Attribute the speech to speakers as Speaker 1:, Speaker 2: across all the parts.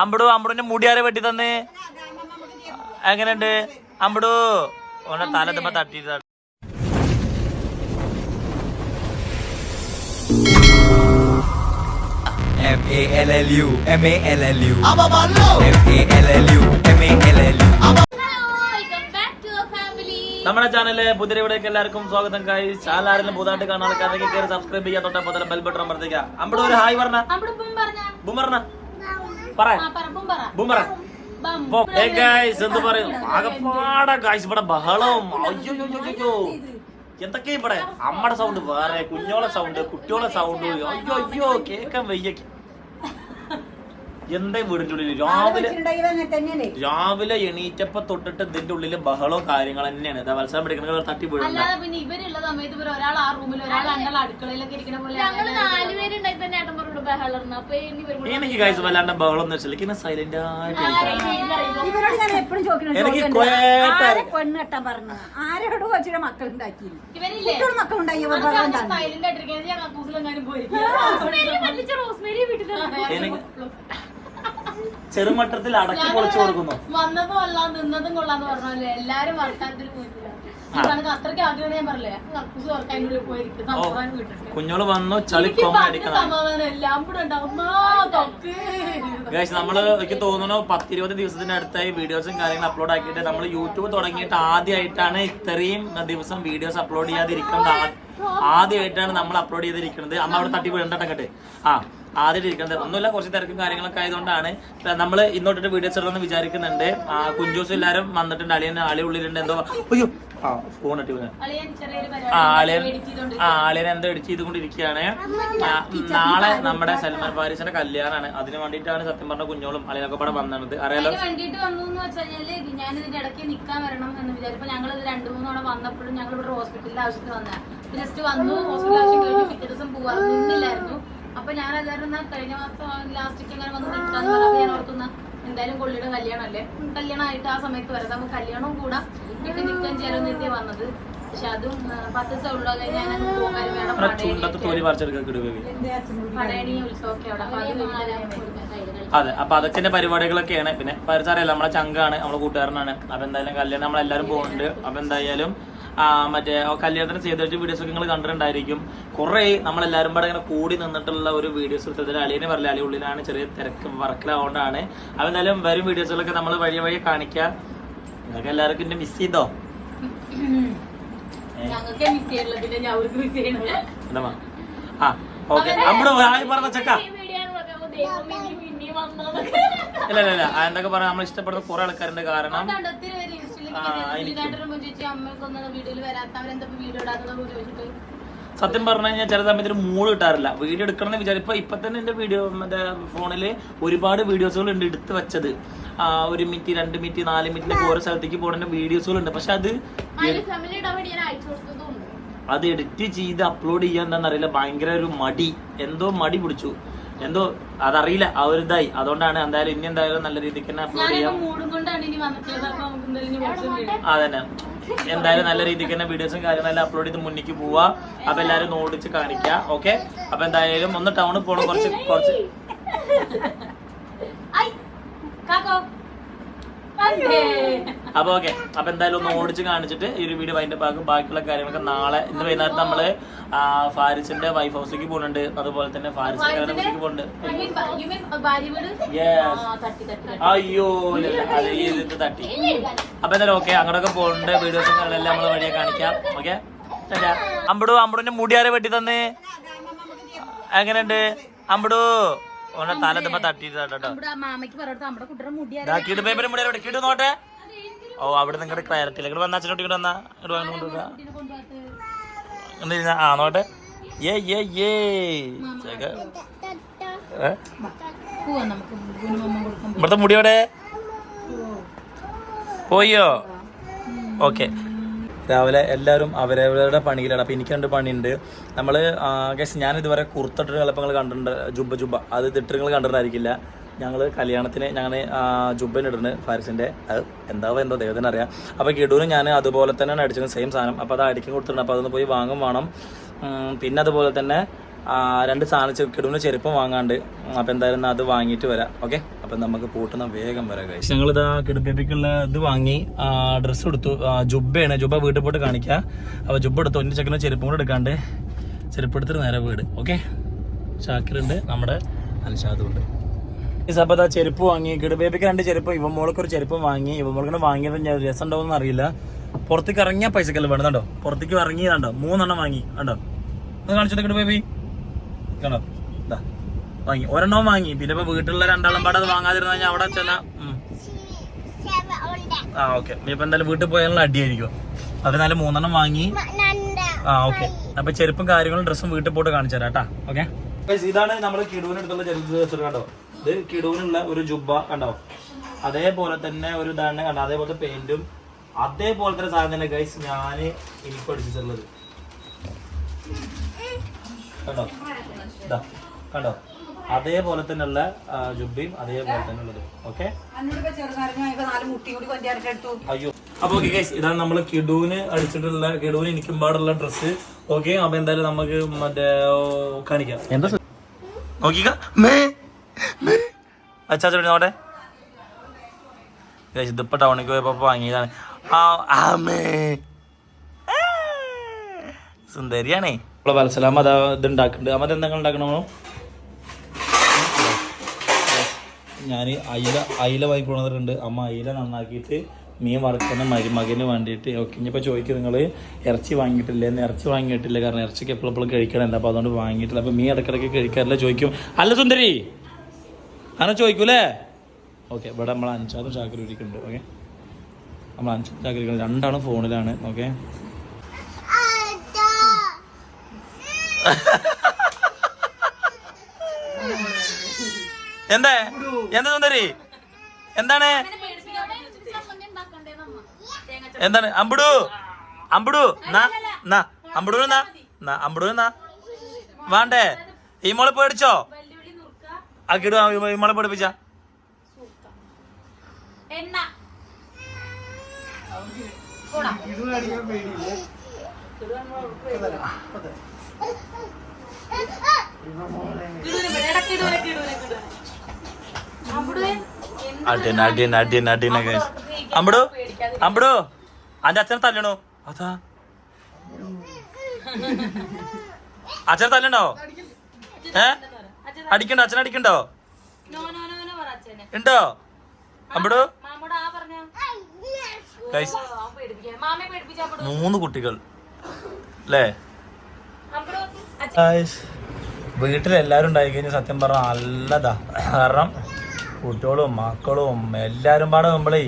Speaker 1: അമ്പടു അമ്പടുന്റെ മുടിയാരെ വെട്ടി തന്ന്. എങ്ങനെയുണ്ട്? അമ്പടു. ഓനെ തലത്തുമ്പോ തട്ടി
Speaker 2: M A L L U M A L L U. M A L L U M A L L U.
Speaker 3: Back to family
Speaker 1: നമ്മുടെ ചാനലിലെ പുതിയ വീഡിയോക്ക് എല്ലാവർക്കും സ്വാഗതം കായി ചാനൽ ആരെങ്കിലും പുതുതായിട്ട് കാണാൻ ആൾക്കാരൊക്കെ കയറി സബ്സ്ക്രൈബ് ചെയ്യാൻ തൊട്ടപ്പോൾ ബെൽ ബട്ടൺ അമർത്തിക്കുക. അമ്പടു ഒരു ഹായ് പറഞ്ഞ.
Speaker 3: ബും പറഞ്ഞ.
Speaker 1: ബുമറണ പറ
Speaker 3: പറ. ബും പറ. ബം.
Speaker 1: ഏ ഗൈസ് എന്ത് പറയും? ആകെപ്പാടെ ഗൈസ് ഇവിടെ ബഹളവും. അയ്യോ എന്തൊക്കെ ഇവിടെ? അമ്മയുടെ സൗണ്ട് വേറെ കുഞ്ഞോളെ സൗണ്ട് കുട്ടിയോളെ സൗണ്ട് അയ്യോ അയ്യോ കേക്കാൻ വയ്യ. എന്താ വീടിന്റെ ഉള്ളിൽ രാവിലെ രാവിലെ എണീറ്റപ്പ തൊട്ടിട്ട് ഇതിന്റെ ഉള്ളിൽ ബഹളവും കാര്യങ്ങൾ തന്നെയാണ്. ഇതാ മത്സരം പിടിക്കണ തട്ടി പോയി
Speaker 3: അല്ലാതെ പിന്നെ ഇവരുള്ള സമയത്ത് ഇവർ ഒരാൾ ആ റൂമിൽ ഒരാൾ അടുക്കളയിലൊക്കെ ഇരിക്കുന്ന പോലെ ഞങ്ങൾ തന്നെ അപ്പൊ ഇനി
Speaker 1: എനിക്ക് ഗൈസ് വല്ലാണ്ട് ബഹളം എന്ന് വെച്ചാൽ ഇങ്ങനെ സൈലന്റ് ആയിട്ട് ഇരിക്കണം.
Speaker 4: ഇവരോട് ഞാൻ എപ്പോഴും
Speaker 1: എനിക്ക്
Speaker 4: ആരെ പെണ്ണ് കെട്ടാൻ പറഞ്ഞു ആരോട് കൊച്ചിയുടെ മക്കൾ ഉണ്ടാക്കി
Speaker 3: ഇവരില്ലേ
Speaker 4: ബഹളം ഉണ്ടാക്കി.
Speaker 3: സൈലന്റ് ആയിട്ടിരിക്കുന്നത്. കക്കൂസിലെങ്ങാനും പോയി. റോസ്മേരി
Speaker 1: എനിക്ക് ചെറുമട്ടത്തിൽ അടക്കി പൊളിച്ചു കൊടുക്കുന്നു.
Speaker 3: വന്നതും അല്ല നിന്നതും കൊള്ളാന്ന് പറഞ്ഞല്ലേ എല്ലാരും വർത്താനത്തിൽ പോയിട്ടില്ല. എനിക്ക് അത്രയ്ക്ക് ആഗ്രഹം ഞാൻ പറഞ്ഞില്ലേ? കക്കൂസ് വർക്കാനുള്ള പോയിരിക്കും സമാധാനം കിട്ടും
Speaker 1: കുഞ്ഞോൾ വന്നു ചളി
Speaker 3: സമാധാനം എല്ലാം കൂടെ ഉണ്ടാവും
Speaker 1: നമ്മൾ എനിക്ക് തോന്നുന്നു പത്തിരുപത് ദിവസത്തിന്റെ അടുത്തായി വീഡിയോസും കാര്യങ്ങളും അപ്ലോഡ് ആക്കിയിട്ട് നമ്മൾ യൂട്യൂബ് തുടങ്ങിയിട്ട് ആദ്യമായിട്ടാണ് ഇത്രയും ദിവസം വീഡിയോസ് അപ്ലോഡ് ചെയ്യാതിരിക്കുന്നത്. ആദ്യമായിട്ടാണ് നമ്മൾ അപ്ലോഡ് ചെയ്തിരിക്കുന്നത്. അമ്മ അവിടെ തട്ടി വീഴണ്ടട്ടെ ആ. ആദ്യമായിട്ട് ഇരിക്കുന്നത്. ഒന്നുമില്ല കുറച്ച് തിരക്കും കാര്യങ്ങളൊക്കെ ആയതുകൊണ്ടാണ്. നമ്മൾ ഇന്നോട്ടിട്ട് വീഡിയോ ചെറുതെന്ന് വിചാരിക്കുന്നുണ്ട്. ആ, കുഞ്ചൂസ് എല്ലാവരും വന്നിട്ടുണ്ട്. അളിയൻ ആളി ഉള്ളിലുണ്ട്. എന്തോ അയ്യോ ആ ഫോൺ ഇട്ടി ആ ആളിയൻ ആ ആളിയൻ എന്തോ എഡിറ്റ് ചെയ്തുകൊണ്ടിരിക്കുകയാണ്. നാളെ നമ്മുടെ സൽമാൻ ഫാരിസിന്റെ കല്യാണമാണ് അതിന് വേണ്ടിയിട്ടാണ് സത്യം പറഞ്ഞ കുഞ്ഞോളും അളിയനൊക്കെ പാടെ വന്നത്. അറിയാലോ?
Speaker 3: ഇതിന്റെ ഇടയ്ക്ക് നിക്കാൻ വരണം എന്ന് വിചാരിച്ചപ്പോ ഞങ്ങൾ ഇത് രണ്ടു മൂന്ന് തവണ വന്നപ്പോഴും ഞങ്ങൾ ഇവിടെ ഹോസ്പിറ്റലിൽ ആവശ്യത്തിന് വന്നു ജസ്റ്റ് വന്നു ഹോസ്പിറ്റൽ ആവശ്യം കഴിഞ്ഞു പിറ്റേ ദിവസം പോവാ. നിന്നില്ലായിരുന്നു. അപ്പൊ ഞാൻ അതായിരുന്നു കഴിഞ്ഞ മാസം ലാസ്റ്റിക്ക് അങ്ങനെ വന്ന് നിൽക്കാന്ന് പറഞ്ഞപ്പോ ഞാൻ ഓർക്കുന്ന എന്തായാലും കൊള്ളിയുടെ കല്യാണമല്ലേ കല്യാണമായിട്ട് ആ സമയത്ത് വരാം നമുക്ക് കല്യാണവും കൂടാ ഇട്ട് നിൽക്കാൻ ചെയ്യാനും എത്തിയ വന്നത്. പക്ഷെ അതും പത്ത് ദിവസം ഉള്ള. കഴിഞ്ഞാൽ വേണം. പടയണി ഉത്സവമൊക്കെ അവിടെ. അപ്പൊ അത്
Speaker 1: അതെ. അപ്പൊ അതൊക്കെ പരിപാടികളൊക്കെയാണ്. പിന്നെ പരിസരമല്ല നമ്മളെ ചങ്കാണ്. നമ്മളെ കൂട്ടുകാരനാണ്. അപ്പൊ എന്തായാലും കല്യാണം നമ്മളെല്ലാരും പോകുന്നുണ്ട്. അപ്പൊ എന്തായാലും മറ്റേ കല്യാണത്തിന് ചെയ്തിട്ട് വീഡിയോസ് ഒക്കെ നിങ്ങൾ കണ്ടിട്ടുണ്ടായിരിക്കും. കുറേ നമ്മളെല്ലാവരും പാടെ ഇങ്ങനെ കൂടി നിന്നിട്ടുള്ള ഒരു വീഡിയോസ് എടുത്തത് അളിയനെ പറയില്ല അളി ഉള്ളിലാണ് ചെറിയ തിരക്ക് വർക്കിലാവുകൊണ്ടാണ് അപ്പൊ എന്തായാലും വരും വീഡിയോസുകളൊക്കെ നമ്മൾ വഴി വഴി കാണിക്കാം. നിങ്ങൾക്ക് എല്ലാവർക്കും എന്നെ മിസ് ചെയ്തോ? ആ ഓക്കെ നമ്മുടെ പറഞ്ഞ ചക്ക. ഇല്ല ഇല്ല ഇല്ല. എന്തൊക്കെ പറയാം നമ്മൾ ഇഷ്ടപ്പെടുന്ന കുറെ ആൾക്കാരുണ്ട്. കാരണം സത്യം പറഞ്ഞു കഴിഞ്ഞാൽ ചില സമയത്ത് ഒരു മൂഡ് കിട്ടാറില്ല. വീഡിയോ എടുക്കണം എന്ന് വിചാരിച്ചു ഇപ്പൊ തന്നെ എന്റെ വീഡിയോ മറ്റേ ഫോണിൽ ഒരുപാട് വീഡിയോസുകൾ ഉണ്ട് എടുത്ത് വെച്ചത്. ഒരു മിനിറ്റ് രണ്ട് മിനിറ്റ് നാല് മിനിറ്റ് ഓരോ സ്ഥലത്തേക്ക് പോകുന്ന വീഡിയോസുകൾ ഉണ്ട്. പക്ഷെ അത് അത് എഡിറ്റ് ചെയ്ത് അപ്ലോഡ് ചെയ്യാൻ എന്താണെന്നറിയില്ല ഭയങ്കര ഒരു മടി. എന്തോ മടി പിടിച്ചു. എന്തോ അതറിയില്ല ആ ഒരു ഇതായി. അതുകൊണ്ടാണ് എന്തായാലും ഇനി എന്തായാലും നല്ല രീതിക്ക് തന്നെ അപ്ലോഡ് ചെയ്യാം. അതന്നെ. എന്തായാലും നല്ല രീതിക്ക് തന്നെ വീഡിയോസും കാര്യങ്ങളെല്ലാം അപ്ലോഡ് ചെയ്ത് മുന്നിക്ക് പോവാ. അപ്പൊ എല്ലാരും ഓടിച്ച് കാണിക്കുക ഓക്കെ അപ്പൊ എന്തായാലും ഒന്ന് ടൗണിൽ പോകണം കുറച്ച് കുറച്ച്. അപ്പൊ ഓക്കെ. അപ്പൊ എന്തായാലും ഒന്ന് ഓടിച്ച് കാണിച്ചിട്ട് ഈ ഒരു വീഡിയോ അതിന്റെ ഭാഗം ബാക്കിയുള്ള കാര്യങ്ങളൊക്കെ നാളെ ഇന്ന് വൈകുന്നേരം നമ്മൾ ഫാരിസിന്റെ വൈഫ് ഹൗസിലേക്ക് പോകുന്നുണ്ട് അതുപോലെ തന്നെ ഫാരിസിന്റെ വീട്ടിലേക്ക് പോകുന്നുണ്ട്
Speaker 3: വീട്?
Speaker 1: അയ്യോ അത് ഈ ഇത് തട്ടി. അപ്പൊ എന്തായാലും ഓക്കെ. അങ്ങോട്ടൊക്കെ പോകുന്നുണ്ട് വീഡിയോസും കാര്യങ്ങളെല്ലാം നമ്മൾ വഴിയെ കാണിക്കാം. ഓക്കെ? അമ്പടു അമ്പടുന്റെ മുടിയാരെ വെട്ടി തന്നേ എങ്ങനെയുണ്ട്? അമ്പടു. ഓനെ തല തട്ടിട്ടോ
Speaker 3: നമ്മുടെ ആ മാമയ്ക്ക് പറഞ്ഞിട്ട് നമ്മുടെ കുട്ടിയുടെ മുടി
Speaker 1: കിടു പേപ്പർ വെട്ടി കിട്ടു നോട്ടെ. ഓ അവിടെ നിങ്ങളുടെ ക്ലാരിറ്റി ഇങ്ങോട്ട് വന്നാ അച്ഛനോട്ട് ഇങ്ങോട്ട് വന്നാ. ഇങ്ങോട്ട് വാ, ഇങ്ങോട്ട് വാ. എന്താ ഇരുന്നാ? ആ നോട്ടെ. ഏ? ഏ ഏ ഇവിടുത്തെ മുടി പോയോ? ഓക്കെ. രാവിലെ എല്ലാവരും അവരവരുടെ പണിയിലാണ്. അപ്പോൾ എനിക്ക് രണ്ട് പണിയുണ്ട്. നമ്മൾ ഗസ് ഞാൻ ഇതുവരെ കുർത്തിട്ട് കലപ്പങ്ങൾ കണ്ടിട്ടുണ്ട്. ജുബ ജുബ അത് തിട്ടുകൾ കണ്ടിട്ടുണ്ടായിരിക്കില്ല. ഞങ്ങൾ കല്യാണത്തിന് ഞങ്ങൾ ജുബനിടുന്നത് ഫാരിസിന്റെ അത് എന്താവോ എന്തോ ദൈവത്തിന് അറിയാം. അപ്പോൾ കിടൂന് ഞാൻ അതുപോലെ തന്നെയാണ് അടിച്ചത് സെയിം സാധനം. അപ്പോൾ അത് അടിക്കും കൊടുത്തിട്ടുണ്ട്. അപ്പോൾ അതൊന്ന് പോയി വാങ്ങും വേണം. പിന്നെ അതുപോലെ തന്നെ രണ്ട് സാധനം കിടൂന് ചെരുപ്പം വാങ്ങാണ്ട്. അപ്പോൾ എന്തായാലും അത് വാങ്ങിയിട്ട് വരാം. ഓക്കെ? അപ്പൊ നമുക്ക് പൂട്ടുന്ന വേഗം വരാം കഴിച്ചു ഞങ്ങൾ ഇതാ കിടപ്പിക്കുള്ള ഇത് വാങ്ങി ഡ്രസ്സ് എടുത്തു ജുബ്ബയാണ് ജുബ്ബ വീട്ടിൽ പോയിട്ട് കാണിക്കുക അപ്പൊ ജുബ്ബ എടുത്തു. ഒന്നിന് ചെക്കന് ചെരുപ്പും കൂടെ എടുക്കാണ്ട് ചെരുപ്പ് എടുത്തിട്ട് നേരെ വീട്. ഓക്കെ ഷാക്കിറുണ്ട് നമ്മുടെ അൻഷാദും ഉണ്ട്. ഈ ചെരുപ്പ് വാങ്ങി. കിടബേബിക്ക് രണ്ട് ചെരുപ്പ് ഇവ മോൾക്ക് ഒരു ചെരുപ്പ് വാങ്ങി. ഇവ മോൾക്ക് വാങ്ങിയത് ഞാൻ രസം ഉണ്ടാവും അറിയില്ല. പുറത്തേക്ക് ഇറങ്ങിയ പൈസക്കല്ല വേണമെന്നുണ്ടോ പുറത്തേക്ക് ഇറങ്ങിയതാണ്ടോ മൂന്നെണ്ണം വാങ്ങി കണ്ടോ? അത് കാണിച്ചോ കിടബേബി? കണ്ടോ? വാങ്ങി. ഒരെണ്ണം വാങ്ങി. പിന്നെ ഇപ്പൊ വീട്ടിലുള്ള രണ്ടാളും പാടെ അത് വാങ്ങാതിരുന്ന അവിടെ ചെന്ന ആ ഓക്കെ. ഇപ്പൊ എന്തായാലും വീട്ടിൽ പോയാലുള്ള അടിയായിരിക്കും. അതിനാല് മൂന്നെണ്ണം വാങ്ങി. ആ ഓക്കെ. അപ്പൊ ചെരുപ്പും കാര്യങ്ങളും ഡ്രസ്സും വീട്ടിൽ പോയിട്ട് കാണിച്ചു തരാം കേട്ടാ. ഓക്കെ? ഇതാണ് നമ്മൾ കിടുവിന് എടുത്തുള്ള ചെരുപ്പ് ഡ്രസ്സ് കണ്ടോ? ഇത് കിടുവിനുള്ള ഒരു ജുബ കണ്ടോ? അതേപോലെ തന്നെ ഒരു ഇതാണ് കണ്ടോ? അതേപോലത്തെ പെയിന്റും അതേപോലത്തെ സാധനം തന്നെ ഗൈസ് ഞാൻ എനിക്ക് പഠിച്ചിട്ടുള്ളത് കണ്ടോ? കണ്ടോ? അതേപോലെ തന്നെയുള്ള ജുബിയും ജുബ്ബയും അതേപോലെ തന്നെ ഉള്ളത് ഓക്കെ അയ്യോ. അപ്പൊ ഓക്കെ ഗൈസ് ഇതാണ് നമ്മൾ കിഡുവിന് അടിച്ചിട്ടുള്ള കിഡുവിന് എനിക്കും പാടുള്ള ഡ്രസ്സ്. ഓക്കെ അപ്പൊ എന്തായാലും നമുക്ക് മറ്റേ കാണിക്കാം. എന്താ നോക്കിക്ക. മേ മേ. അച്ഛാ ചോടി നോട്ടെ ഗൈസ് ഇതിപ്പോ ടൗണിലേക്ക് പോയപ്പോ വാങ്ങിയതാണ്. സുന്ദരിയാണേ. നമ്മളെ വത്സലാമ അതാ ഇത് ഉണ്ടാക്കുന്നുണ്ട്. അമ്മ എന്തെങ്കിലും ഉണ്ടാക്കണോ? ഞാൻ അയില അയില വാങ്ങിക്കൊണ്ടിട്ടുണ്ട് അമ്മ അയില നന്നാക്കിയിട്ട് മീൻ വറുക്കുന്ന മരുമകന് വേണ്ടിയിട്ട്. ഓക്കെ ഇനിയിപ്പോൾ ചോദിക്കും നിങ്ങൾ ഇറച്ചി വാങ്ങിയിട്ടില്ല? എന്ന് ഇറച്ചി വാങ്ങിയിട്ടില്ല. കാരണം ഇറച്ചിക്ക് എപ്പോഴും എപ്പോഴും കഴിക്കണമല്ലോ അപ്പോൾ അതുകൊണ്ട് വാങ്ങിയിട്ടില്ല. അപ്പോൾ മീൻ ഇടയ്ക്കിടയ്ക്ക് കഴിക്കാറില്ല? ചോദിക്കും. അല്ല സുന്ദരി! അങ്ങനെ ചോദിക്കൂലേ? ഓക്കെ ഇവിടെ നമ്മൾ അഞ്ചാറും ചാക്കരി ഇരിക്കുന്നുണ്ട്. ഓക്കെ. നമ്മൾ അഞ്ചാറും ചാക്കരി രണ്ടാണ് ഫോണിലാണ്. ഓക്കെ. എന്താ? എന്താ സുന്ദരി? എന്താണ്? എന്താണ്? അമ്പുടു. അമ്പുടു. നാ അമ്പുടു നാ. നാ നാ. വേണ്ടേ? ഈ മോളെ പേടിച്ചോ? അക്കിടു ഈ മോളെ പേടിപ്പിച്ച.
Speaker 3: എണ്ണ എന്ത്
Speaker 1: അടിയൻ അടിയൻ അടിയൻ അമ്പടോ അമ്പടോ അന്റെ അച്ഛനെ തല്ലണോ? അതാ. അച്ഛനെ തല്ലണ്ടോ ഏ? അടിക്കണ്ടോ? അച്ഛനെ അടിക്കണ്ടോ. ഉണ്ടോ? അമ്പടു. മൂന്ന് കുട്ടികൾ. അല്ലേ വീട്ടിലെല്ലാരും ഉണ്ടായി കഴിഞ്ഞാൽ സത്യം പറഞ്ഞാൽ നല്ലതാ. കാരണം കുട്ടികളും മക്കളും എല്ലാവരും പാടെ നമ്മളേ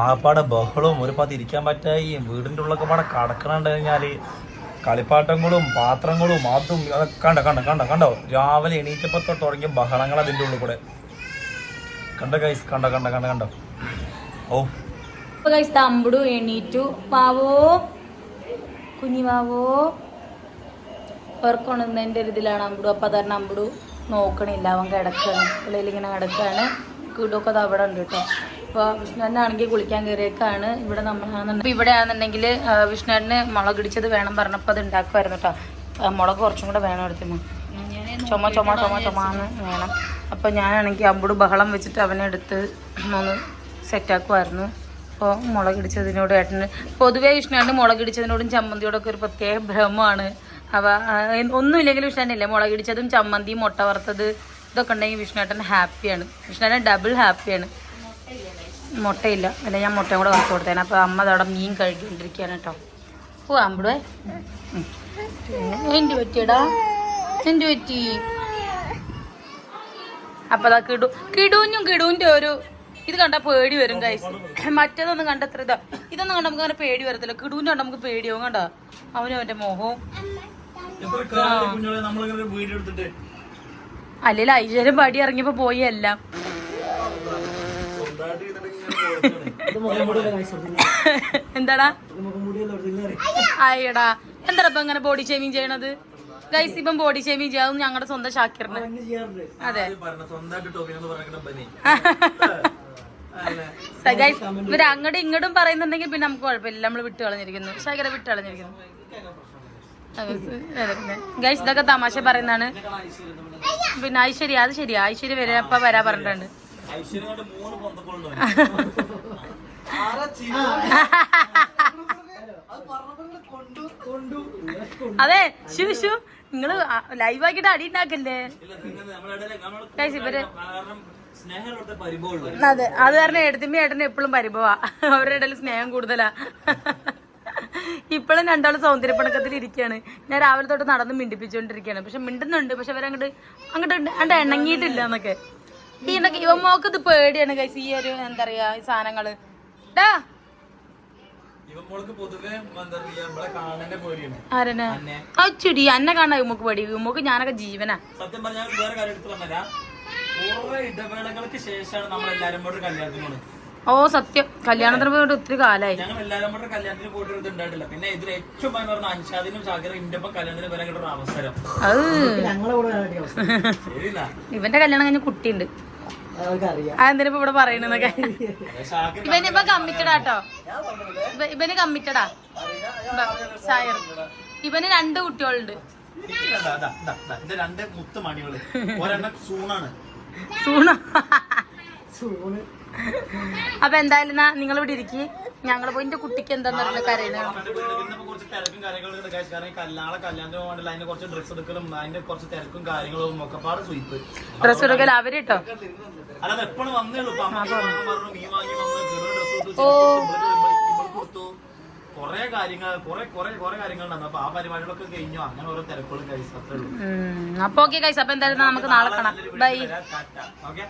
Speaker 1: ആപ്പാടെ ബഹളവും ഒരു പാത്ത് ഇരിക്കാൻ പറ്റായി വീടിന്റെ ഉള്ളൊക്കെ പാടെ കടക്കണുണ്ട് കഴിഞ്ഞാൽ കളിപ്പാട്ടങ്ങളും പാത്രങ്ങളും അതും കണ്ട കണ്ട കണ്ട കണ്ടോ? രാവിലെ എണീറ്റപ്പോ തൊട്ട് തുടങ്ങിയ ബഹളങ്ങൾ അതിന്റെ ഉള്ളിൽ കൂടെ. കണ്ട കൈസ് കണ്ട കണ്ട കണ്ട കണ്ടോ? ഓ.
Speaker 3: ഗൈസ് തമ്പുടു എണീറ്റു. പാവോ കുഞ്ഞിവാവോ ഉറക്കണുന്നതിന്റെ ഒരു ഇതിലാണ് അമ്പുടു അപ്പം അതാണ് അമ്പുടു നോക്കണില്ല. അവൻ കിടക്കുകയാണ് പിള്ളേർ ഇങ്ങനെ കിടക്കാണ്. കിടൊക്കെ അത് അവിടെ ഉണ്ട് കേട്ടോ അപ്പോൾ വിഷ്ണുവിനാണെങ്കിൽ കുളിക്കാൻ കയറിയേക്കാണ്. ഇവിടെ നമ്മളാണെന്നുണ്ടെങ്കിൽ ഇവിടെ ആണെന്നുണ്ടെങ്കിൽ വിഷ്ണുവിന് മുളക് ഇടിച്ചത് വേണം പറഞ്ഞപ്പോൾ അത് ഉണ്ടാക്കുമായിരുന്നു കേട്ടോ മുളക് കുറച്ചും കൂടെ വേണം എടുത്തുമ്മ ചുമ ചുമ ചുമ ചുമന്ന് വേണം. അപ്പോൾ ഞാനാണെങ്കിൽ അമ്പൂട് ബഹളം വെച്ചിട്ട് അവനെ എടുത്ത് ഒന്ന് സെറ്റാക്കുമായിരുന്നു അപ്പോൾ മുളകിടിച്ചതിനോട് ഏട്ടന് പൊതുവേ വിഷ്ണുവിന്റെ മുളകിടിച്ചതിനോടും ചമ്മന്തിയോടൊക്കെ ഒരു പ്രത്യേക ഭ്രമമാണ്. അവ ഒന്നുമില്ലെങ്കിൽ വിഷ്ണേട്ടൻ ഒന്നുമില്ലെങ്കിലും വിഷ്ണുവിനില്ലേ മുളകിടിച്ചതും ചമ്മന്തിയും മുട്ട വറുത്തത് ഇതൊക്കെ ഉണ്ടെങ്കിൽ വിഷ്ണേട്ടൻ ഹാപ്പിയാണ്. വിഷ്ണേട്ടൻ ഡബിൾ ഹാപ്പിയാണ്. മുട്ടയില്ല. അല്ല ഞാൻ മുട്ടയും കൂടെ വറുത്ത് കൊടുത്തേനെ. അപ്പോൾ അമ്മ അതവിടെ മീൻ കഴുകിക്കൊണ്ടിരിക്കുകയാണ് കേട്ടോ. ഓ അമ്പിടുവേ എന്റെ പറ്റിയടാ? എന്റെ പറ്റി? അപ്പൊ അതാ കിടു കിടൂഞ്ഞും കിടൂന്റെ ഒരു ഇത് കണ്ടാ പേടി വരും കൈസ് മറ്റേതൊന്നും കണ്ടത്ര ഇതാ. ഇതൊന്നും കണ്ട നമുക്ക് അങ്ങനെ പേടി വരത്തില്ല. കിടൂന്റെ കണ്ട നമുക്ക് പേടിയാവും കണ്ട? അവനും അവന്റെ മോഹവും.
Speaker 1: നമ്മളിങ്ങനെ വീഡിയോ എടുത്തിട്ട്?
Speaker 3: അല്ലെങ്കിൽ ഐശ്വര്യം പടി ഇറങ്ങിയപ്പോ പോയി എല്ലാം. എന്താടാ? അയ്യടാ. എന്താടാ ഇപ്പൊ ഇങ്ങനെ ബോഡി ഷേവിങ് ചെയ്യണത്? ഗൈസ് ഇപ്പം ബോഡി ഷേവിങ് ചെയ്യാതും ഞങ്ങളുടെ സ്വന്തം ഷാക്കിറിന്. അതെ. ഗൈസ് ഇവർ അങ്ങോട്ടും ഇങ്ങോട്ടും പറയുന്നുണ്ടെങ്കിൽ പിന്നെ നമുക്ക് കുഴപ്പമില്ല. നമ്മൾ വിട്ട് കളഞ്ഞിരിക്കുന്നു ഷാക്കിറ വിട്ട് കളഞ്ഞിരിക്കുന്നു ഗൈസ് ഇതൊക്കെ തമാശ പറയുന്നതാണ്. പിന്നെ ഐശ്വര്യ അത് ശരിയാ. ഐശ്വര്യ വരെ അപ്പ വരാ പറഞ്ഞിട്ടുണ്ട്. അതെ ശിശു നിങ്ങൾ ലൈവ് ആക്കിട്ട് അടി ഉണ്ടാക്കല്ലേ? Guys,
Speaker 1: ഇവർ
Speaker 3: അതെ അത് കാരണം എടുത്തുമ്പോ ഏട്ടന് എപ്പോഴും പരിഭവാ. അവരുടെ ഇടയിൽ സ്നേഹം കൂടുതലാ. ഇപ്പോഴും രണ്ടാളും സൗന്ദര്യപ്പണക്കത്തിൽ ഇരിക്കുകയാണ് ഞാൻ രാവിലെ തൊട്ട് നടന്ന് മിണ്ടിപ്പിച്ചുകൊണ്ടിരിക്കുകയാണ് പക്ഷെ മിണ്ടുന്നുണ്ട്. പക്ഷെ അവരങ്ങോട്ട് അങ്ങോട്ട് അങ്ങോട്ട് ഇണങ്ങിയിട്ടില്ല എന്നൊക്കെ. ഈ ഇണക്ക് ഇവമ്മോക്ക് ഇത് പേടിയാണ് കൈസ് ഈ ഒരു എന്താ പറയാ ഈ സാധനങ്ങൾ. ചുടി എന്നെ കാണാൻ ഇമ്മക്ക് പേടി. ഇമ്മക്ക് ഞാനൊക്കെ ജീവനാ.
Speaker 1: സത്യം പറഞ്ഞാൽ വേറെ കാര്യം എടുത്തു പറഞ്ഞാൽ ഇടവേളകൾക്ക് ശേഷമാണ് നമ്മൾ എല്ലാരും കൂടെ കല്യാണത്തിന്
Speaker 3: ഓ സത്യം. കല്യാണത്തിന് പോയിട്ട് ഒത്തിരി കാലായി.
Speaker 1: ഞങ്ങൾ എല്ലാവരും കൂടെ കല്യാണത്തിന് പോയിട്ട് ഉണ്ടായിട്ടില്ല. പിന്നെ ഇതിൽ ഏറ്റവും ഭയം പറഞ്ഞ അൻഷാദിനും ഷാക്കിറും ഇന്റെ ഒപ്പം കല്യാണത്തിന് വരാൻ കിട്ടുന്ന ഒരു അവസരം.
Speaker 3: അത്
Speaker 1: ശരിയില്ല.
Speaker 3: ഇവന്റെ കല്യാണം കഴിഞ്ഞ കുട്ടിയുണ്ട്. അതെന്തിനാ ഇപ്പൊ ഇവിടെ പറയണെന്നൊക്കെ? ഇവനിപ്പോ കമ്മിറ്റഡാ കേട്ടോ ഇവ- ഇവന് കമ്മിറ്റഡാ സായർ. ഇവന് രണ്ട് കുട്ടികളുണ്ട്.
Speaker 1: ഇതാ, ഇതാ, ഇതാ, ഇതാ. ഇത് രണ്ട് മുത്ത് മണികൾ ഒരെണ്ണം സൂണാണ്.
Speaker 3: സൂണ. അപ്പൊ എന്തായാലും നിങ്ങൾ ഇവിടെ ഇരിക്കി. ഞങ്ങൾ പോയി എന്റെ കുട്ടിക്ക് എന്താന്ന് കരയണ
Speaker 1: എടുക്കലും സ്വീപ്പ്
Speaker 3: ഡ്രസ് എടുക്കൽ അവർ കേട്ടോ ഓ.
Speaker 1: കൊറേ കാര്യങ്ങൾ കൊറേ കൊറേ കൊറേ കാര്യങ്ങളുണ്ടായിരുന്നു അപ്പൊ ആ പരിപാടികളൊക്കെ കഴിഞ്ഞു. അങ്ങനെ ഓരോ തിരക്കുകളും കഴിച്ചു അത്രേ ഉള്ളൂ.
Speaker 3: ഉം, അപ്പൊ ഓക്കെ കൈസ് അപ്പൊ എന്തായാലും നമുക്ക് നാളെ കാണാം. Bye
Speaker 1: okay